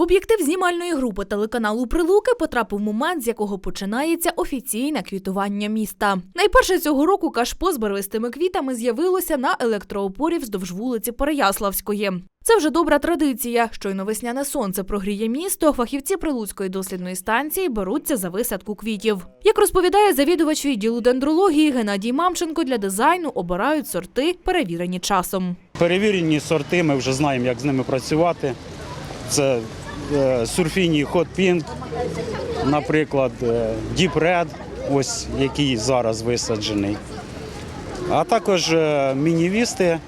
В об'єктив знімальної групи телеканалу Прилуки потрапив момент, з якого починається офіційне квітування міста. Найперше цього року кашпо з барвистими квітами з'явилося на електроопорі вздовж вулиці Переяславської. Це вже добра традиція. Щойно весняне сонце прогріє місто. Фахівці Прилуцької дослідної станції беруться за висадку квітів. Як розповідає завідувач відділу дендрології Геннадій Мамченко, для дизайну обирають сорти, перевірені часом. Перевірені сорти, ми вже знаємо, як з ними працювати. Це е, сурфіній Hot Pink, наприклад, е, Deep Red, ось який зараз висаджений. А також е, мінівісти.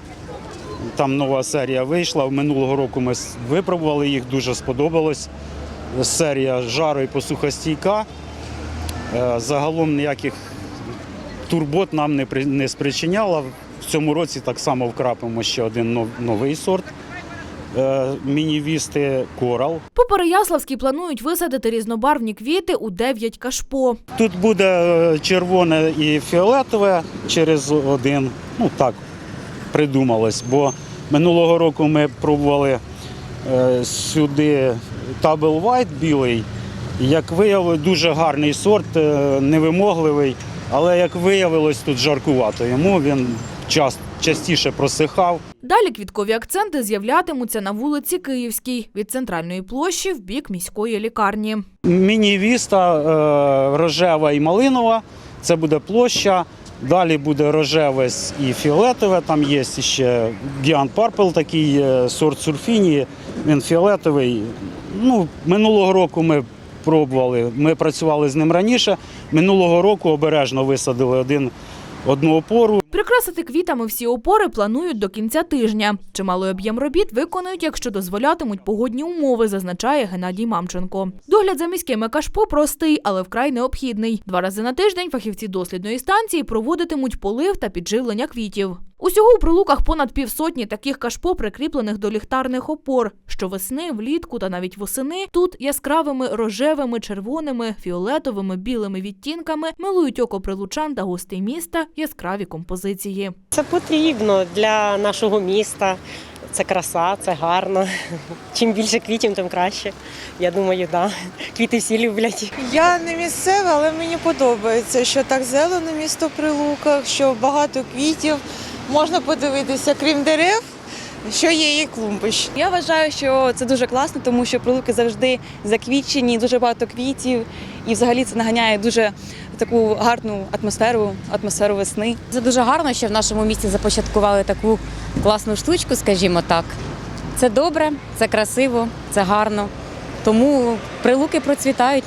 Там нова серія вийшла. Минулого року ми випробували їх, дуже сподобалось. Серія жару і посухостійка. Загалом ніяких турбот нам не, спричиняла. В цьому році так само вкрапимо ще один новий сорт мінівісти Корал. По Переяславській планують висадити різнобарвні квіти у 9 кашпо. Тут буде е, червоне і фіолетове через один. Ну так придумалось. Бо минулого року ми пробували е, сюди Табл White білий. Як виявилось, дуже гарний сорт, е, невимогливий, але як виявилось, тут жаркувато. Йому він час, частіше просихав. Далі квіткові акценти з'являтимуться на вулиці Київській від центральної площі в бік міської лікарні. Міні-віста е, рожева і малинова. Це буде площа. Далі буде рожеве і фіолетове. Там є ще Giant Purple, такий е, сорт сурфінії. Він фіолетовий. Ну, минулого року ми пробували. Ми працювали з ним раніше. Минулого року обережно висадили один одну опору. Прикрасити квітами всі опори планують до кінця тижня. Чималий об'єм робіт виконують, якщо дозволятимуть погодні умови, зазначає Геннадій Мамченко. Догляд за міськими кашпо простий, але вкрай необхідний. Два рази на тиждень фахівці дослідної станції проводитимуть полив та підживлення квітів. Усього у прилуках понад півсотні таких кашпо, прикріплених до ліхтарних опор. Щовесни, влітку та навіть восени тут яскравими рожевими, червоними, фіолетовими, білими відтінками милують око прилучан та гостей міста яскраві композиції. Це потрібно для нашого міста. Це краса, це гарно. Чим більше квітів, тим краще. Я думаю, да. Квіти всі люблять. Я не місцева, але мені подобається, що так зелено місто при луках, що багато квітів. Можна подивитися, крім дерев, що є і клумбищ. Я вважаю, що це дуже класно, тому що прилуки завжди заквітчені, дуже багато квітів, і взагалі це наганяє дуже таку гарну атмосферу, атмосферу весни. Це дуже гарно, що в нашому місті започаткували таку класну штучку, скажімо так. Це добре, це красиво, це гарно. Тому прилуки процвітають.